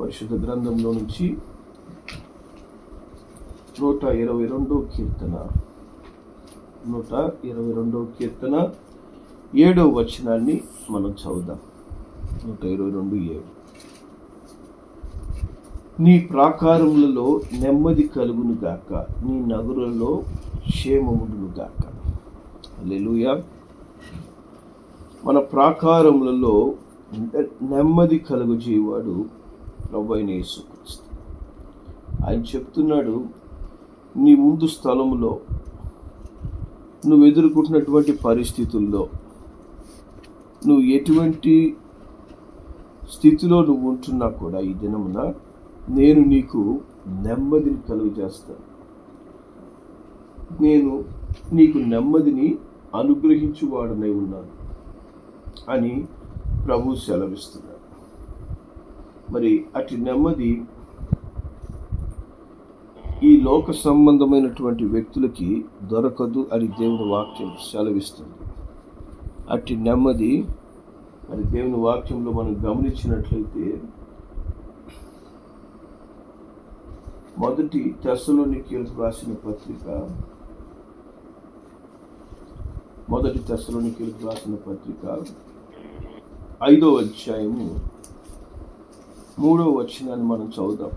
పరిశుద్ధ గ్రంథంలో నుంచి నూట ఇరవై రెండో కీర్తన. నూట ఇరవై రెండో కీర్తన ఏడో వచనాన్ని మనం చదువుదాం. నూట ఇరవై రెండు ఏడు. నీ ప్రాకారములలో నెమ్మది కలుగును గాక నీ నగరులలో క్షేమముడును గాక. హల్లెలూయా. మన ప్రాకారములలో నెమ్మది కలుగు చేయవాడు ప్రభు అయిన యేసుక్రీస్తు. ఆయన చెప్తున్నాడు నీ ముందు స్థలంలో నువ్వు ఎదుర్కొంటున్నటువంటి పరిస్థితుల్లో నువ్వు ఎటువంటి స్థితిలో నువ్వు ఉంటున్నా కూడా ఈ దినమున నేను నీకు నెమ్మదిని కలుగజేస్తాను. నేను నీకు నెమ్మదిని అనుగ్రహించువాడనై ఉన్నాను అని ప్రభు సెలవిస్తున్నాడు మరి అటు నెమ్మది ఈ లోక సంబంధమైనటువంటి వ్యక్తులకి దొరకదు అని దేవుని వాక్యం సెలవిస్తుంది. అట్టి నెమ్మది మరి దేవుని వాక్యంలో మనం గమనించినట్లయితే మొదటి తెస్సలోనికీలకు రాసిన పత్రిక మొదటి తెస్సలోనికీలకు రాసిన పత్రిక ఐదో అధ్యాయము మూడో వచనాన్ని మనం చదువుదాం.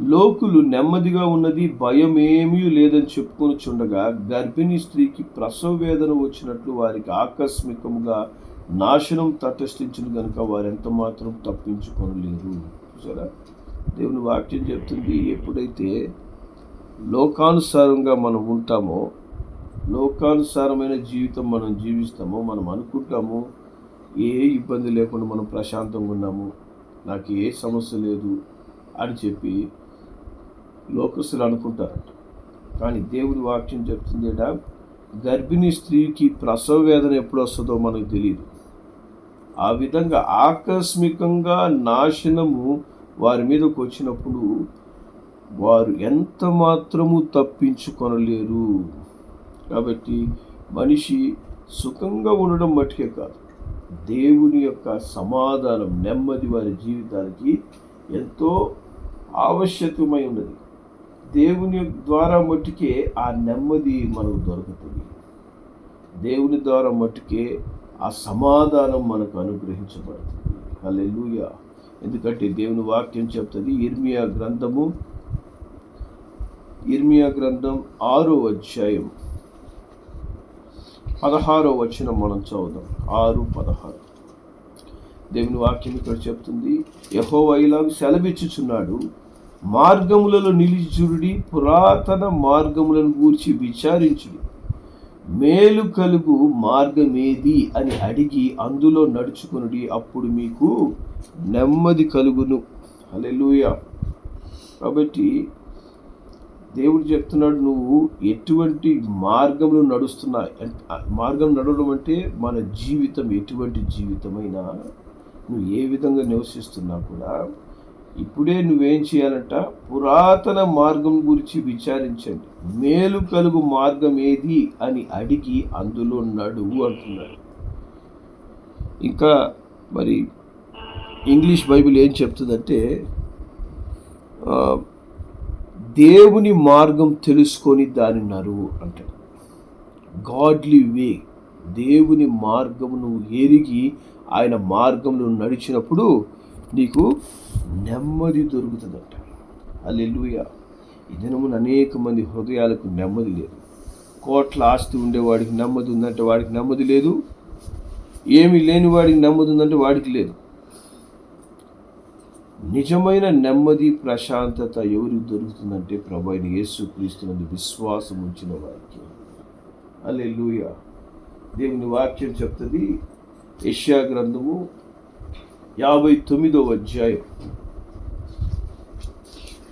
లోకులు నెమ్మదిగా ఉన్నది భయం ఏమీ లేదని చెప్పుకొని చుండగా గర్భిణీ స్త్రీకి ప్రసవ వేదన వచ్చినట్లు వారికి ఆకస్మికముగా నాశనం తటస్థించిన కనుక వారు ఎంత మాత్రం తప్పించుకొనలేరు. చూసారా? దేవుని వాక్యం చెప్తుంది ఎప్పుడైతే లోకానుసారంగా మనం ఉంటామో లోకానుసారమైన జీవితం మనం జీవిస్తామో మనం అనుకుంటాము ఏ ఇబ్బంది లేకుండా మనం ప్రశాంతంగా ఉన్నాము నాకు ఏ సమస్య లేదు అని చెప్పి లోకస్తులు అనుకుంటారట. కానీ దేవుడి వాక్యం చెప్తుందేట గర్భిణీ స్త్రీకి ప్రసవ వేదన ఎప్పుడు వస్తుందో మనకు తెలియదు ఆ విధంగా ఆకస్మికంగా నాశనము వారి మీదకు వచ్చినప్పుడు వారు ఎంత మాత్రము తప్పించుకొనలేరు. కాబట్టి మనిషి సుఖంగా ఉండడం మట్టుకే కాదు. దేవుని యొక్క సమాధానం నెమ్మది వారి జీవితానికి ఎంతో ఆవశ్యకమై ఉన్నది. దేవుని ద్వారా మట్టుకే ఆ నెమ్మది మనకు దొరుకుతుంది. దేవుని ద్వారా మట్టుకే ఆ సమాధానం మనకు అనుగ్రహించబడుతుంది. హల్లెలూయా. ఎందుకంటే దేవుని వాక్యం చెప్తుంది ఇర్మియా గ్రంథము ఇర్మియా గ్రంథం ఆరో అధ్యాయం పదహారో వచ్చిన మనం చదువుదాం. ఆరు పదహారు. దేవుని వాక్యం ఇక్కడ చెప్తుంది యహో ఇలాగ సెలవిచ్చుచున్నాడు మార్గములలో నిలిచుడి పురాతన మార్గములను గూర్చి విచారించుడి. మేలు కలుగు మార్గమేది అని అడిగి అందులో నడుచుకునుడి అప్పుడు మీకు నెమ్మది కలుగును. అలెలుయ కాబట్టి దేవుడు చెప్తున్నాడు నువ్వు ఎటువంటి మార్గంలో నడుస్తున్నా మార్గం నడవడం అంటే మన జీవితం ఎటువంటి జీవితమైనా నువ్వు ఏ విధంగా నివసిస్తున్నా కూడా ఇప్పుడే నువ్వేం చేయాలంట పురాతన మార్గం గురించి విచారించండి. మేలు కలుగు మార్గం ఏది అని అడిగి అందులో నడువు అంటున్నాడు. ఇంకా మరి ఇంగ్లీష్ బైబిల్ ఏం చెప్తుందంటే దేవుని మార్గం తెలుసుకొని దాని నరువు అంటాడు. గాడ్లీ వే దేవుని మార్గమును ఎరిగి ఆయన మార్గంలో నడిచినప్పుడు నీకు నెమ్మది దొరుకుతుందంట అల్లెలుయ ఈ దినమున అనేక మంది హృదయాలకు నెమ్మది లేదు. కోట్ల ఆస్తి ఉండేవాడికి నెమ్మది ఉందంటే వాడికి నెమ్మది లేదు. ఏమీ లేని వాడికి నెమ్మది ఉందంటే వాడికి లేదు. నిజమైన నెమ్మది ప్రశాంతత ఎవరికి దొరుకుతుందంటే ప్రభు అయిన యేసు క్రీస్తునందు విశ్వాసం ఉంచిన వారికి. అల్లే దేవుని వాక్యం చెప్తుంది యష్యా గ్రంథము యాభై తొమ్మిదో అధ్యాయం.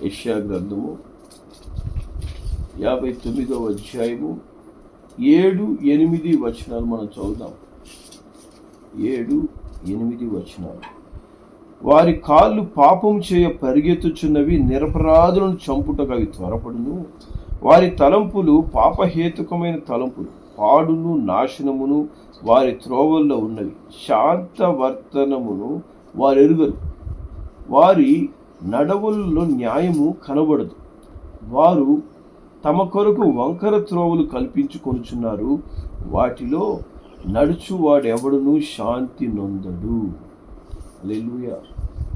యష్యా గ్రంథము యాభై తొమ్మిదో అధ్యాయము ఏడు ఎనిమిది వచనాలు మనం చదువుదాం. ఏడు ఎనిమిది వచనాలు. వారి కాళ్ళు పాపం చేయ పరిగెత్తుచున్నవి నిరపరాధులను చంపుటకు అవి త్వరపడును. వారి తలంపులు పాపహేతుకమైన తలంపులు పాడును నాశనమును వారి త్రోవల్లో ఉన్నవి. శాంత వర్తనమును వారు వారి నడవుల్లో న్యాయము కనబడదు. వారు తమ కొరకు వంకర త్రోవలు కల్పించుకొనుచున్నారు. వాటిలో నడుచువాడెవడును శాంతి నొందడు. అల్లెలుయా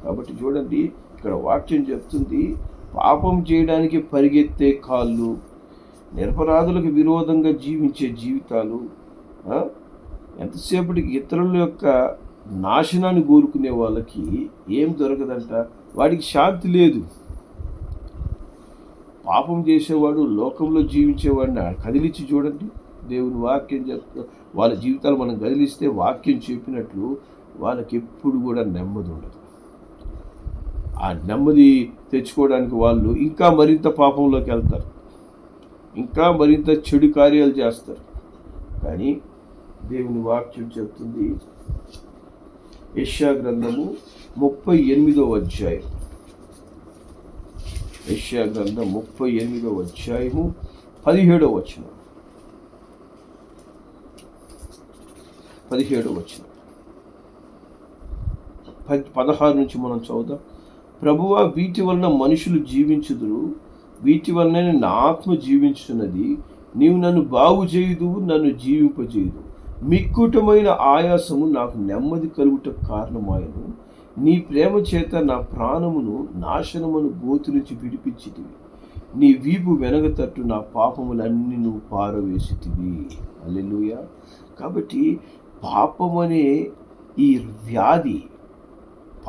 కాబట్టి చూడండి ఇక్కడ వాక్యం చెప్తుంది పాపం చేయడానికి పరిగెత్తే కాళ్ళు నిరపరాధులకు విరోధంగా జీవించే జీవితాలు ఎంతసేపటికి ఇతరుల యొక్క నాశనాన్ని కోరుకునే వాళ్ళకి ఏం దొరకదంట? వాడికి శాంతి లేదు. పాపం చేసేవాడు లోకంలో జీవించేవాడిని కదిలించి చూడండి. దేవుని వాక్యం చెప్తా వాళ్ళ జీవితాలు మనం కదిలిస్తే వాక్యం చెప్పినట్లు వాళ్ళకి ఎప్పుడు కూడా నెమ్మది ఉండదు. ఆ నెమ్మది తెచ్చుకోవడానికి వాళ్ళు ఇంకా మరింత పాపంలోకి వెళ్తారు. ఇంకా మరింత చెడు కార్యాలు చేస్తారు. కానీ దేవుని వాక్యం చెప్తుంది యష్యా గ్రంథము ముప్పై ఎనిమిదో అధ్యాయం. యష్యా గ్రంథం ముప్పై ఎనిమిదో అధ్యాయము పదిహేడో వచనం. పదిహేడో వచనం. పదహారు నుంచి మనం చదువుదాం. ప్రభువ వీటి వలన మనుషులు జీవించుదురు. వీటి వలన నా ఆత్మ జీవించున్నది నీవు నన్ను బాగు చేయుదు నన్ను జీవింపజేయుదు మిక్కుటమైన ఆయాసము నాకు నెమ్మది కలుగుట కారణమాయను. నీ ప్రేమ చేత నా ప్రాణమును నాశనమును గోతు నుంచి విడిపించితివి. నీ వీపు వెనగతట్టు నా పాపములన్నీ నువ్వు పారవేసితివి. అల్లెలుయ కాబట్టి పాపమనే ఈ వ్యాధి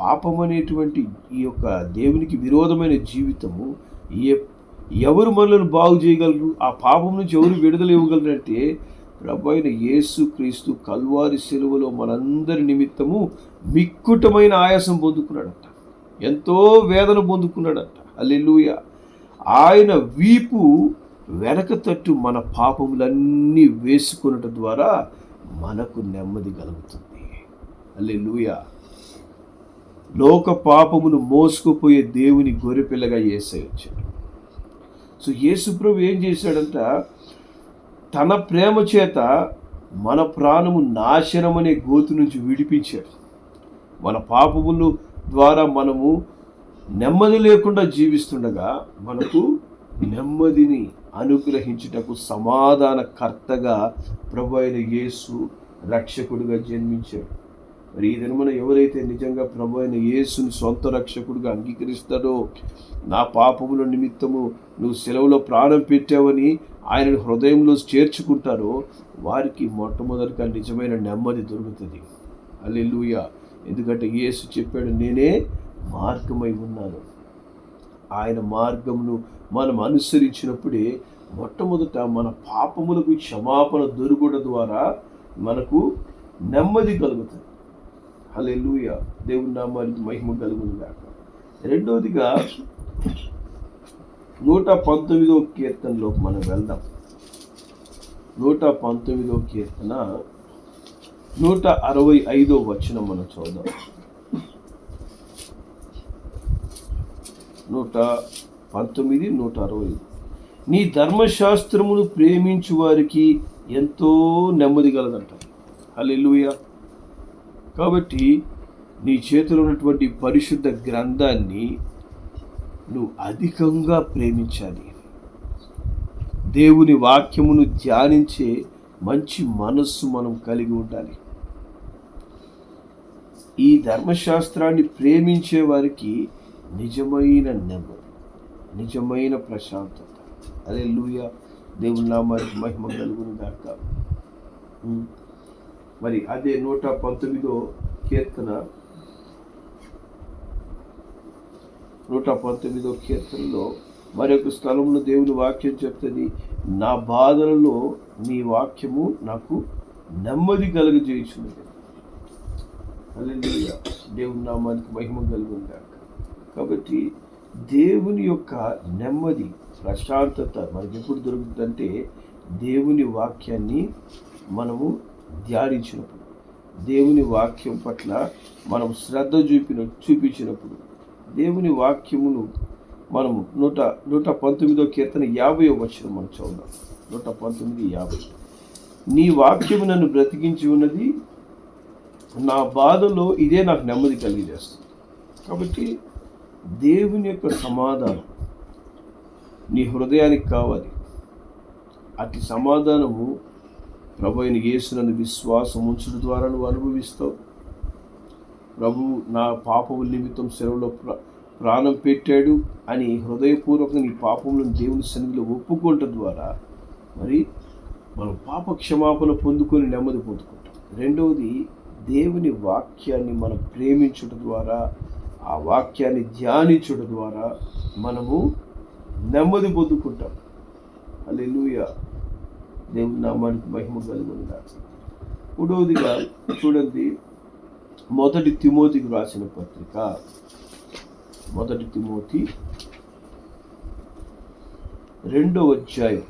పాపం అనేటువంటి ఈ యొక్క దేవునికి విరోధమైన జీవితము ఏ ఎవరు మనలను బాగు చేయగలరు? ఆ పాపం నుంచి ఎవరు విడుదల ఇవ్వగలరంటే ప్రభు అయిన యేసు క్రీస్తు కల్వారి సెలవులో మనందరి నిమిత్తము మిక్కుటమైన ఆయాసం పొందుకున్నాడట. ఎంతో వేదన పొందుకున్నాడట. అల్లెలుయ ఆయన వీపు వెనక తట్టు మన పాపములన్నీ వేసుకున్నట ద్వారా మనకు నెమ్మది కలుగుతుంది. అల్లెలుయా లోక పాపమును మోసుకుపోయే దేవుని గొరిపిల్లగా ఏసై వచ్చాడు. సో యేసుప్రభు ఏం చేశాడంట? తన ప్రేమ చేత మన ప్రాణము నాశనం అనే గోతు నుంచి విడిపించాడు. మన పాపములు ద్వారా మనము నెమ్మది లేకుండా జీవిస్తుండగా మనకు నెమ్మదిని అనుగ్రహించుటకు సమాధాన కర్తగా ప్రభు అయిన యేసు రక్షకుడిగా జన్మించాడు. మరి ఈ దినమున ఎవరైతే నిజంగా ప్రభు అయిన యేసుని సొంత రక్షకుడిగా అంగీకరిస్తాడో నా పాపముల నిమిత్తము నువ్వు సెలవులో ప్రాణం పెట్టావని ఆయనను హృదయంలో చేర్చుకుంటారో వారికి మొట్టమొదటిగా నిజమైన నెమ్మది దొరుకుతుంది. అల్లెలుయ ఎందుకంటే యేసు చెప్పాడు నేనే మార్గమై ఉన్నాను. ఆయన మార్గమును మనం అనుసరించినప్పుడే మొట్టమొదట మన పాపములకు క్షమాపణ దొరుకుట ద్వారా మనకు నెమ్మది కలుగుతుంది. హలెలుయ దేవుని నామానికి మహిమ కలుగును గాక రెండవదిగా నూట పంతొమ్మిదో కీర్తనలోకి మనం వెళ్దాం. నూట పంతొమ్మిదో కీర్తన నూట అరవై ఐదో వచనం మనం చూద్దాం. నూట పంతొమ్మిది నూట అరవై. నీ ధర్మశాస్త్రమును ప్రేమించు వారికి ఎంతో నెమ్మది కలదంట హల్లెలూయా. కాబట్టి నీ చేతిలో ఉన్నటువంటి పరిశుద్ధ గ్రంథాన్ని నువ్వు అధికంగా ప్రేమించాలి. దేవుని వాక్యమును ధ్యానించే మంచి మనస్సు మనం కలిగి ఉండాలి. ఈ ధర్మశాస్త్రాన్ని ప్రేమించే వారికి నిజమైన నెమ్మది నిజమైన ప్రశాంతత. అదే లూయ దేవుని నామానికి మహిమ కలుగును దాకా మరి అదే నూట పంతొమ్మిదో కీర్తన. నూట పంతొమ్మిదో కీర్తనలో మరొక స్థలంలో దేవుని వాక్యం చెప్తుంది నా బాధలలో నీ వాక్యము నాకు నెమ్మది కలుగజేయుచున్నది హల్లెలూయా. దేవుని నామానికి మహిమ కలుగుందాక కాబట్టి దేవుని యొక్క నెమ్మది ప్రశాంతత మనకి ఎప్పుడు దొరుకుతుందంటే దేవుని వాక్యాన్ని మనము ధ్యానించినప్పుడు దేవుని వాక్యం పట్ల మనం శ్రద్ధ చూపిన చూపించినప్పుడు దేవుని వాక్యమును మనం నూట నూట పంతొమ్మిదో కీర్తన యాభై వచ్చిన మనం చూద్దాం నూట పంతొమ్మిది యాభై. నీ వాక్యము నన్ను బ్రతికించి ఉన్నది నా బాధలో ఇదే నాకు నెమ్మది కలిగజేస్తుంది. కాబట్టి దేవుని యొక్క సమాధానం నీ హృదయానికి కావాలి. అతి సమాధానము ప్రభు అయిన యేసునందు విశ్వాసం ఉంచడం ద్వారా నువ్వు అనుభవిస్తావు. ప్రభు నా పాపముల నిమిత్తం సెలవులో ప్ర ప్రాణం పెట్టాడు అని హృదయపూర్వకంగా నీ పాపములను దేవుని సన్నిధిలో ఒప్పుకోవటం ద్వారా మరి మనం పాప క్షమాపణ పొందుకొని నెమ్మది పొందుకుంటాం. రెండవది దేవుని వాక్యాన్ని మనం ప్రేమించడం ద్వారా ఆ వాక్యాన్ని ధ్యానించడం ద్వారా మనము నెమ్మది పొందుకుంటాం. అల్లెలుయా దేవుని నామానికి మహిమ కలుగుందా మూడవదిగా చూడండి మొదటి తిమోతికి రాసిన పత్రిక. మొదటి తిమోతి రెండో అధ్యాయం.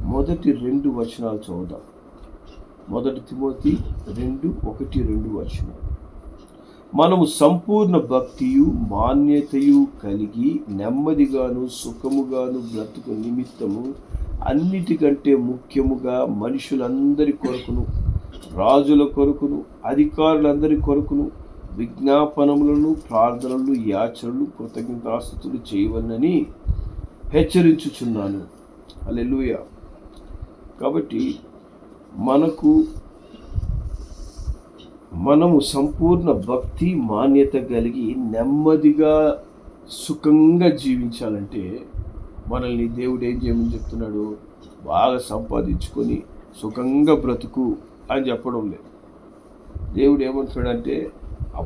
మొదటి రెండు వచనాలు చదువుదాం. మొదటి తిమోతి రెండు ఒకటి రెండు వచనాలు. మనము సంపూర్ణ భక్తియు మాన్యతయు కలిగి నెమ్మదిగాను సుఖముగాను బ్రతుకు నిమిత్తము అన్నిటికంటే ముఖ్యముగా మనుషులందరి కొరకును రాజుల కొరకును అధికారులందరి కొరకును విజ్ఞాపనములను ప్రార్థనలు యాచనలు కృతజ్ఞతాస్థుతులు చేయవలనని హెచ్చరించుచున్నాను. అలెలుయ కాబట్టి మనకు మనము సంపూర్ణ భక్తి మాన్యత కలిగి నెమ్మదిగా సుఖంగా జీవించాలంటే మనల్ని దేవుడు ఏం చేయమని చెప్తున్నాడు? బాగా సంపాదించుకొని సుఖంగా బ్రతుకు అని చెప్పడం లేదు. దేవుడు ఏమంటున్నాడంటే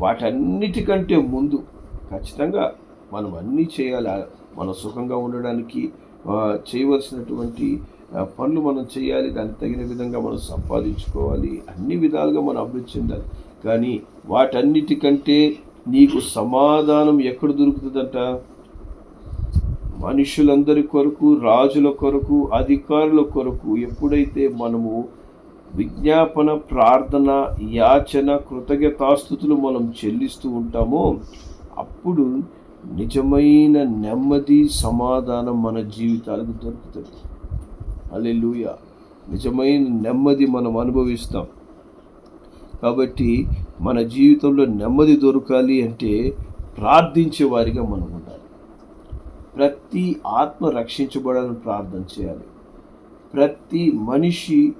వాటన్నిటికంటే ముందు ఖచ్చితంగా మనం అన్నీ చేయాలి? మనం సుఖంగా ఉండడానికి చేయవలసినటువంటి పనులు మనం చేయాలి దానికి తగిన విధంగా మనం సంపాదించుకోవాలి అన్ని విధాలుగా మనం అభివృద్ధి చెందాలి. కానీ వాటన్నిటికంటే నీకు సమాధానం ఎక్కడ దొరుకుతుందంట? మనుషులందరి కొరకు రాజుల కొరకు అధికారుల కొరకు ఎప్పుడైతే మనము విజ్ఞాపన ప్రార్థన యాచన కృతజ్ఞతాస్థుతులు మనం చెల్లిస్తూ ఉంటామో అప్పుడు నిజమైన నెమ్మది సమాధానం మన జీవితాలకు దొరుకుతుంది. అల్లెలుయ నిజమైన నెమ్మది మనం అనుభవిస్తాం. కాబట్టి మన జీవితంలో నెమ్మది దొరకాలి అంటే ప్రార్థించే వారిగా మనం ప్రతి ఆత్మ రక్షించబడాలని ప్రార్థన చేయాలి. ప్రతి మనిషి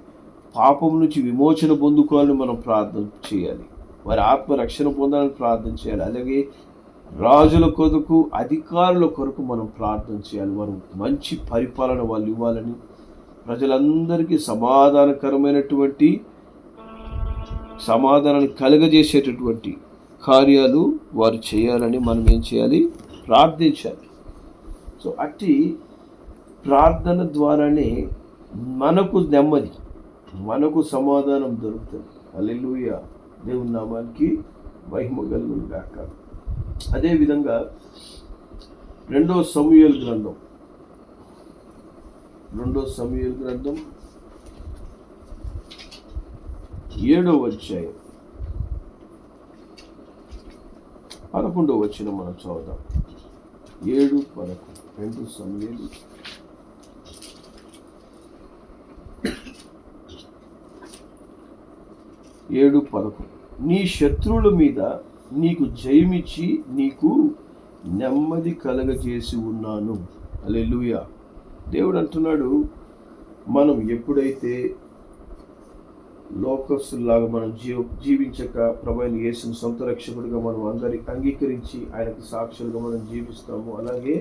పాపం నుంచి విమోచన పొందుకోవాలని మనం ప్రార్థన చేయాలి. వారి ఆత్మ రక్షణ పొందాలని ప్రార్థన చేయాలి. అలాగే రాజుల కొరకు అధికారుల కొరకు మనం ప్రార్థన చేయాలి. వారు మంచి పరిపాలన వాళ్ళు ఇవ్వాలని ప్రజలందరికీ సమాధానకరమైనటువంటి సమాధానాన్ని కలగజేసేటటువంటి కార్యాలు వారు చేయాలని మనం ఏం చేయాలి? ప్రార్థించాలి. సో అట్టి ప్రార్థన ద్వారానే మనకు నెమ్మది మనకు సమాధానం దొరుకుతుంది. అల్లెలుయ దేవుని నామానికి మహిమగలు గాక. అదేవిధంగా రెండో సమూహల గ్రంథం. రెండో సమూహల గ్రంథం. ఏడో అధ్యాయం. పదకొండో వచ్చిన మనం చదువుదాం. ఏడు పదకొండు. రెండు సమయాలు ఏడు పదకొండు. నీ శత్రువుల మీద నీకు జయమిచ్చి నీకు నెమ్మది కలగజేసి ఉన్నాను. అలెలుయ దేవుడు అంటున్నాడు మనం ఎప్పుడైతే లోకస్తులాగా మనం జీవ జీవించక ప్రభైన యేసుని సొంత రక్షకుడిగా మనం అందరి అంగీకరించి ఆయనకు సాక్షులుగా మనం జీవిస్తాము అలాగే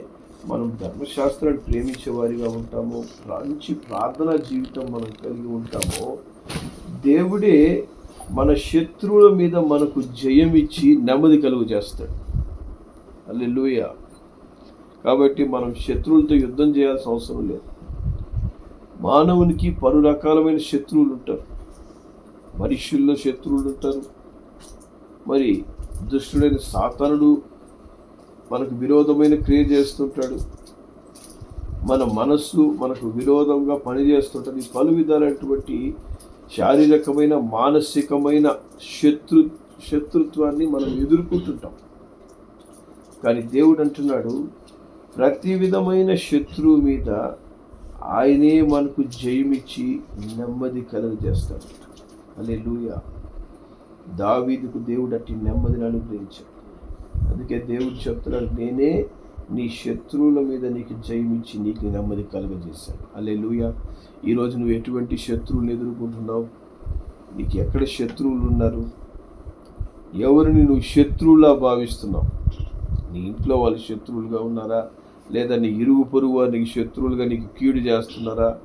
మనం ధర్మశాస్త్రాన్ని ప్రేమించే వారిగా మంచి ప్రార్థనా జీవితం మనం కలిగి ఉంటామో దేవుడే మన శత్రువుల మీద మనకు జయం ఇచ్చి నెమ్మది కలుగు చేస్తాడు. అల్లెలుయ కాబట్టి మనం శత్రువులతో యుద్ధం చేయాల్సిన అవసరం లేదు. మానవునికి పలు రకాలమైన శత్రువులు ఉంటారు. మనుషుల్లో శత్రువులు ఉంటారు. మరి దుష్టుడైన సాతనుడు మనకు విరోధమైన క్రియ చేస్తుంటాడు. మన మనస్సు మనకు విరోధంగా పనిచేస్తుంటుంది. పలు విధాలైనటువంటి శారీరకమైన మానసికమైన శత్రు శత్రుత్వాన్ని మనం ఎదుర్కొంటుంటాం. కానీ దేవుడు అంటున్నాడు ప్రతి విధమైన శత్రువు మీద ఆయనే మనకు జయమిచ్చి నెమ్మది కలుగజేస్తాడు అలే లూయ దావీదుకు దేవుడు అట్టి నెమ్మదిని అనుగ్రహించాడు. అందుకే దేవుడు చెప్తున్నాడు నేనే నీ శత్రువుల మీద నీకు జయమిచ్చి నీకు నెమ్మది కలుగజేశాను. అలే ఈరోజు నువ్వు ఎటువంటి శత్రువులు ఎదుర్కొంటున్నావు? నీకు ఎక్కడ శత్రువులు ఉన్నారు? ఎవరిని నువ్వు శత్రువులా భావిస్తున్నావు? నీ ఇంట్లో వాళ్ళు శత్రువులుగా ఉన్నారా? లేదా నీ ఇరుగు పొరుగు నీకు శత్రువులుగా నీకు కీడు చేస్తున్నారా?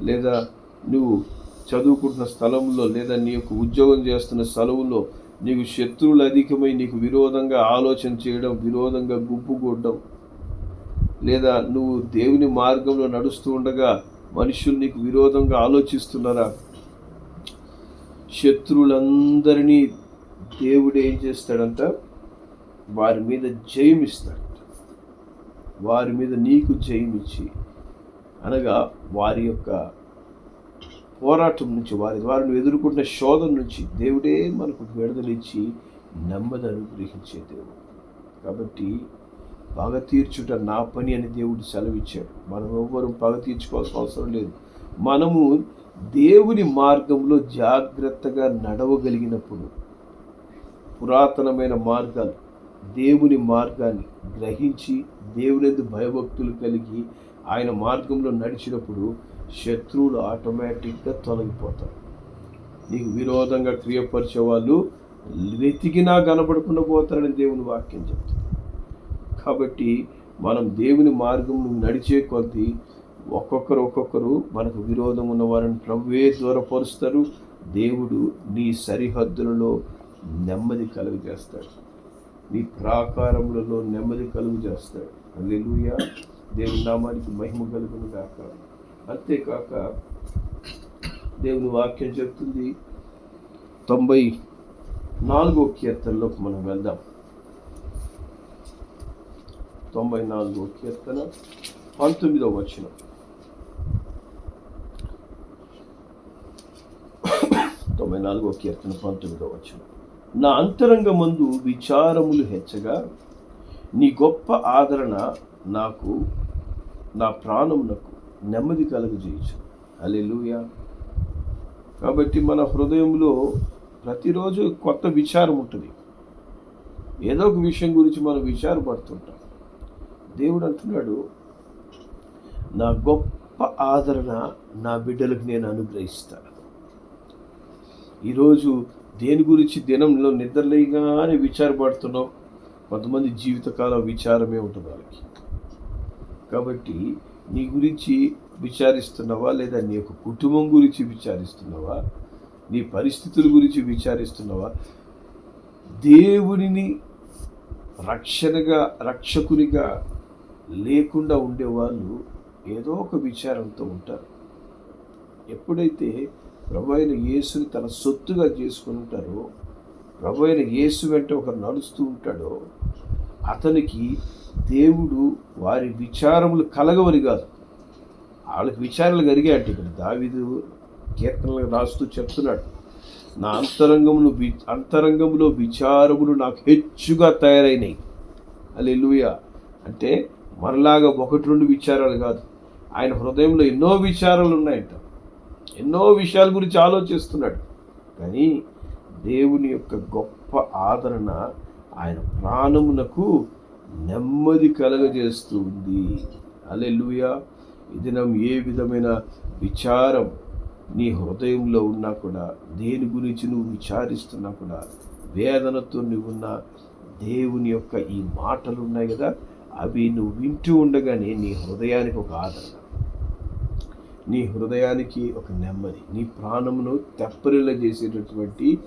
లేదా నువ్వు చదువుకుంటున్న స్థలంలో లేదా నీ యొక్క ఉద్యోగం చేస్తున్న స్థలంలో నీకు శత్రువులు అధికమై నీకు విరోధంగా ఆలోచన చేయడం విరోధంగా గుంపు లేదా నువ్వు దేవుని మార్గంలో నడుస్తూ ఉండగా మనుషులు నీకు విరోధంగా ఆలోచిస్తున్నారా? శత్రువులందరినీ దేవుడు ఏం చేస్తాడంట? వారి మీద జయమిస్తాడు వారి మీద నీకు జయమిచ్చి అనగా వారి యొక్క పోరాటం నుంచి వారి ద్వారా నువ్వు ఎదుర్కొంటున్న శోధన నుంచి దేవుడే మనకు విడుదలిచ్చి నెమ్మది అనుగ్రహించే దేవుడు. కాబట్టి పగ తీర్చుట నా పని అని దేవుడు సెలవిచ్చాడు. మనం ఎవ్వరూ పగ తీర్చుకోవాల్సిన అవసరం లేదు. మనము దేవుని మార్గంలో జాగ్రత్తగా నడవగలిగినప్పుడు పురాతనమైన మార్గాలు దేవుని మార్గాన్ని గ్రహించి దేవుని భయభక్తులు కలిగి ఆయన మార్గంలో నడిచినప్పుడు శత్రువులు ఆటోమేటిక్గా తొలగిపోతారు. నీకు విరోధంగా క్రియపరిచే వాళ్ళు వెతికినా కనపడకుండా పోతారని దేవుని వాక్యం చెప్తుంది. కాబట్టి మనం దేవుని మార్గం నడిచే కొద్దీ ఒక్కొక్కరు ఒక్కొక్కరు మనకు విరోధం ఉన్న వారిని ప్రభువే దూరపరుస్తారు. దేవుడు నీ సరిహద్దులలో నెమ్మది కలుగు చేస్తాడు. నీ ప్రాకారములలో నెమ్మది కలుగు చేస్తాడు. అల్లెలుయ దేవుని నామానికి మహిమ కలుగును కాక అంతేకాక దేవుని వాక్యం చెప్తుంది తొంభై నాలుగో కీర్తనలోకి మనం వెళ్దాం. తొంభై నాలుగో కీర్తన పంతొమ్మిదో వచనం. తొంభై నాలుగో కీర్తన పంతొమ్మిదో వచనం. నా అంతరంగ మందు విచారములు హెచ్చగా నీ గొప్ప ఆదరణ నాకు నా ప్రాణమునకు నెమ్మది కలుగజేయచ్చు అల్లెలుయా కాబట్టి మన హృదయంలో ప్రతిరోజు కొత్త విచారం ఉంటుంది. ఏదో ఒక విషయం గురించి మనం విచారపడుతుంటాం. దేవుడు అంటున్నాడు నా గొప్ప ఆదరణ నా బిడ్డలకు నేను అనుగ్రహిస్తాను. ఈరోజు దేని గురించి దినంలో నిద్రలేగానే విచారపడుతున్నావు కొంతమంది జీవితకాలం విచారమే ఉంటుంది వాళ్ళకి. కాబట్టి నీ గురించి విచారిస్తున్నావా లేదా నీ యొక్క కుటుంబం గురించి విచారిస్తున్నావా? నీ పరిస్థితుల గురించి విచారిస్తున్నావా? దేవుడిని రక్షణగా రక్షకునిగా లేకుండా ఉండేవాళ్ళు ఏదో ఒక విచారంతో ఉంటారు. ఎప్పుడైతే ప్రభు అయిన యేసుని తన సొత్తుగా చేసుకుని ఉంటారో ప్రభు అయిన యేసు వెంట ఒకరు నడుస్తూ ఉంటాడో అతనికి దేవుడు వారి విచారములు కలగవని కాదు. వాళ్ళకి విచారాలు కలిగాయంటే ఇక్కడ దావిదు కీర్తనలు రాస్తూ చెప్తున్నాడు. నా అంతరంగములు వి అంతరంగంలో విచారములు నాకు హెచ్చుగా తయారైనాయి. అల్లెలుయ అంటే మనలాగా ఒకటి రెండు విచారాలు కాదు. ఆయన హృదయంలో ఎన్నో విచారాలు ఉన్నాయంట. ఎన్నో విషయాల గురించి ఆలోచిస్తున్నాడు. కానీ దేవుని యొక్క గొప్ప ఆదరణ ఆయన ప్రాణమునకు నెమ్మది కలగజేస్తూ ఉంది. అలెలుయ ఇదినం దినం ఏ విధమైన విచారం నీ హృదయంలో ఉన్నా కూడా దేని గురించి నువ్వు విచారిస్తున్నా కూడా వేదనతో నువ్వున్న దేవుని యొక్క ఈ మాటలు ఉన్నాయి కదా అవి నువ్వు వింటూ ఉండగానే నీ హృదయానికి ఒక ఆదరణ. నీ హృదయానికి ఒక నెమ్మది. నీ ప్రాణమును తెప్పరిల్ల చేసేటటువంటి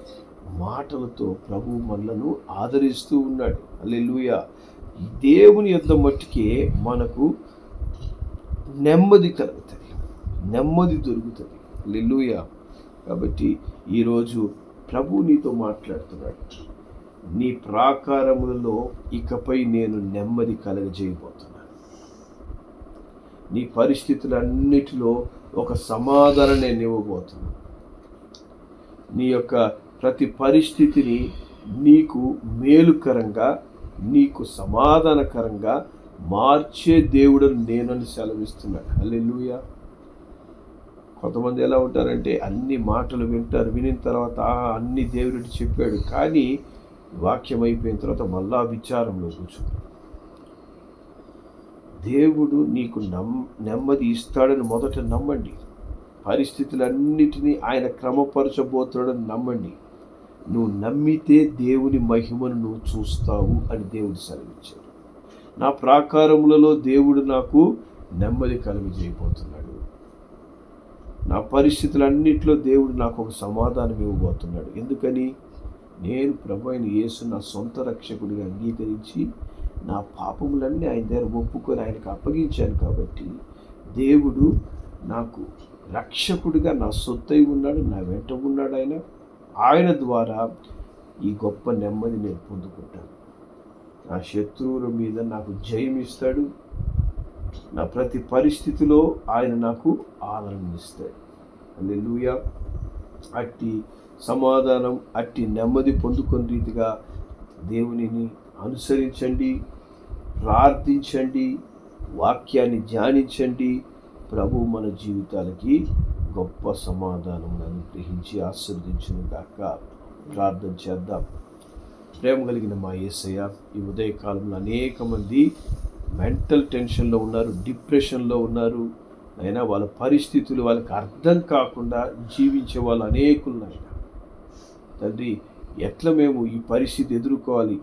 మాటలతో ప్రభు మనలను ఆదరిస్తూ ఉన్నాడు. అల్లెలుయ దేవుని యొద్ద మట్టుకే మనకు నెమ్మది కలుగుతుంది. నెమ్మది దొరుకుతుంది. లెల్లుయ కాబట్టి ఈరోజు ప్రభు నీతో మాట్లాడుతున్నాడు. నీ ప్రాకారములలో ఇకపై నేను నెమ్మది కలగజేయబోతున్నాను. నీ పరిస్థితులన్నిటిలో ఒక సమాధానం నేను ఇవ్వబోతున్నాను. నీ యొక్క ప్రతి పరిస్థితిని నీకు మేలుకరంగా నీకు సమాధానకరంగా మార్చే దేవుడని నేనని సెలవిస్తున్నాడు అల్లెలుయ కొంతమంది ఎలా ఉంటారంటే అన్ని మాటలు వింటారు వినిన తర్వాత అన్ని దేవుడు చెప్పాడు. కానీ వాక్యం అయిపోయిన తర్వాత మళ్ళా విచారంలో కూర్చుంటాం దేవుడు నీకు నమ్ నెమ్మది ఇస్తాడని మొదట నమ్మండి. పరిస్థితులన్నిటినీ ఆయన క్రమపరచబోతున్నాడని నమ్మండి. నువ్వు నమ్మితే దేవుని మహిమను నువ్వు చూస్తావు అని దేవుడు సెలవిచ్చాడు. నా ప్రాకారములలో దేవుడు నాకు నెమ్మది కలుగజేయబోతున్నాడు. నా పరిస్థితులన్నింటిలో దేవుడు నాకు ఒక సమాధానం ఇవ్వబోతున్నాడు. ఎందుకని? నేను ప్రభు అయిన యేసు నా సొంత రక్షకుడిగా అంగీకరించి నా పాపములన్నీ ఆయన దగ్గర ఒప్పుకొని ఆయనకు అప్పగించాను కాబట్టి దేవుడు నాకు రక్షకుడిగా నా సొత్తై ఉన్నాడు నా వెంట ఉన్నాడు ఆయన. ఆయన ద్వారా ఈ గొప్ప నెమ్మది నేను పొందుకుంటాను. నా శత్రువుల మీద నాకు జయం ఇస్తాడు. నా ప్రతి పరిస్థితిలో ఆయన నాకు ఆదరణ ఇస్తాడు. అల్లెలుయ అట్టి సమాధానం అట్టి నెమ్మది పొందుకునే రీతిగా దేవునిని అనుసరించండి ప్రార్థించండి వాక్యాన్ని ధ్యానించండి. ప్రభు మన జీవితాలకి గొప్ప సమాధానం అనుగ్రహించి ఆశీర్వదించును గాక. ప్రార్థన చేద్దాం. ప్రేమ కలిగిన మా ఏసయ్య ఈ ఉదయకాలంలో అనేక మంది మెంటల్ టెన్షన్లో ఉన్నారు డిప్రెషన్లో ఉన్నారు. అయినా వాళ్ళ పరిస్థితులు వాళ్ళకి అర్థం కాకుండా జీవించే వాళ్ళు అనేకులున్నాయి. తండ్రి ఎట్లా మేము ఈ పరిస్థితి ఎదుర్కోవాలి?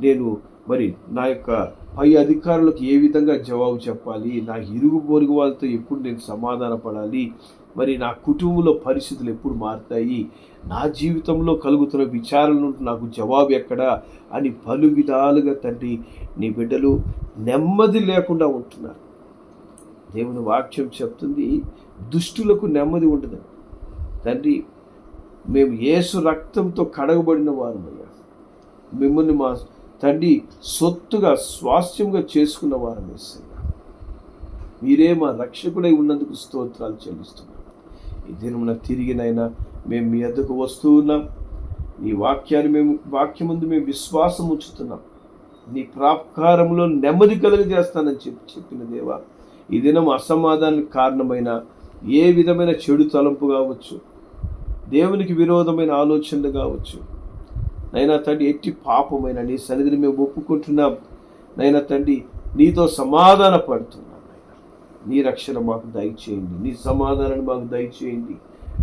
నేను మరి నా యొక్క పై అధికారులకు ఏ విధంగా జవాబు చెప్పాలి? నా ఇరుగు పొరుగు వాళ్ళతో ఎప్పుడు నేను సమాధాన పడాలి మరి నా కుటుంబంలో పరిస్థితులు ఎప్పుడు మారుతాయి? నా జీవితంలో కలుగుతున్న విచారణ నాకు జవాబు ఎక్కడా? అని పలు విధాలుగా తండ్రి నీ బిడ్డలు నెమ్మది లేకుండా ఉంటున్నారు. దేవుని వాక్యం చెప్తుంది దుష్టులకు నెమ్మది ఉండదు. తండ్రి మేము ఏసు రక్తంతో కడగబడిన వారమయ్యా. మిమ్మల్ని మా తండ్రి సొత్తుగా స్వాస్థ్యంగా చేసుకున్న వారం వేసయ్యా మీరే మా రక్షకుడై ఉన్నందుకు స్తోత్రాలు చెల్లిస్తున్నాం. ఈ దినమున తిరిగినైనా మేము మీ అద్దకు వస్తూ ఉన్నాం నీ వాక్యాన్ని మేము వాక్యం ముందు మేము విశ్వాసం ఉంచుతున్నాం. నీ ప్రాకారంలో నెమ్మది కలుగజేస్తానని చెప్పి చెప్పిన దేవా ఈ దినం అసమాధానానికి కారణమైన ఏ విధమైన చెడు తలంపు కావచ్చు దేవునికి విరోధమైన ఆలోచనలు కావచ్చు నైనా తండ్రి ఎట్టి పాపమైన నీ సన్నిధిని మేము ఒప్పుకుంటున్నాం. నైనా తండ్రి నీతో సమాధాన పడుతుంది నీ రక్షణ మాకు దయచేయండి. నీ సమాధానాన్ని మాకు దయచేయండి.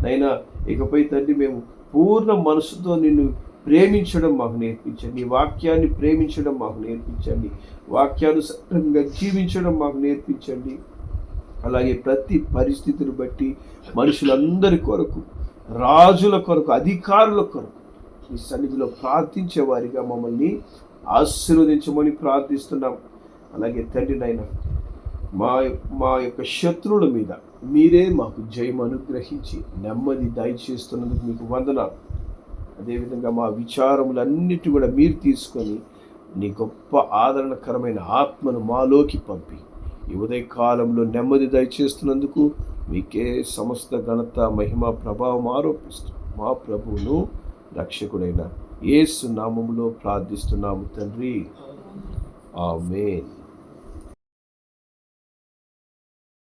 నైనా ఇకపై తండ్రి మేము పూర్ణ మనసుతో నిన్ను ప్రేమించడం మాకు నేర్పించండి. వాక్యాన్ని ప్రేమించడం మాకు నేర్పించండి. వాక్యానుసారంగా జీవించడం మాకు నేర్పించండి. అలాగే ప్రతి పరిస్థితిని బట్టి మనుషులందరి కొరకు రాజుల కొరకు అధికారుల కొరకు ఈ సన్నిధిలో ప్రార్థించే వారిగా మమ్మల్ని ఆశీర్వదించమని ప్రార్థిస్తున్నాం. అలాగే తండ్రి నాయన మా మా యొక్క శత్రువుల మీద మీరే మాకు జయం అనుగ్రహించి నెమ్మది దయచేస్తున్నందుకు మీకు వందనాలు. అదేవిధంగా మా విచారములన్నిటి కూడా మీరు తీసుకొని నీ గొప్ప ఆదరణకరమైన ఆత్మను మాలోకి పంపి ఈ ఉదయకాలంలో నెమ్మది దయచేస్తున్నందుకు మీకే సమస్త ఘనత మహిమ ప్రభావం ఆరోపిస్తూ మా ప్రభువును రక్షకుడైన ఏసు నామములో ప్రార్థిస్తున్నాము తండ్రి. ఆమెన్.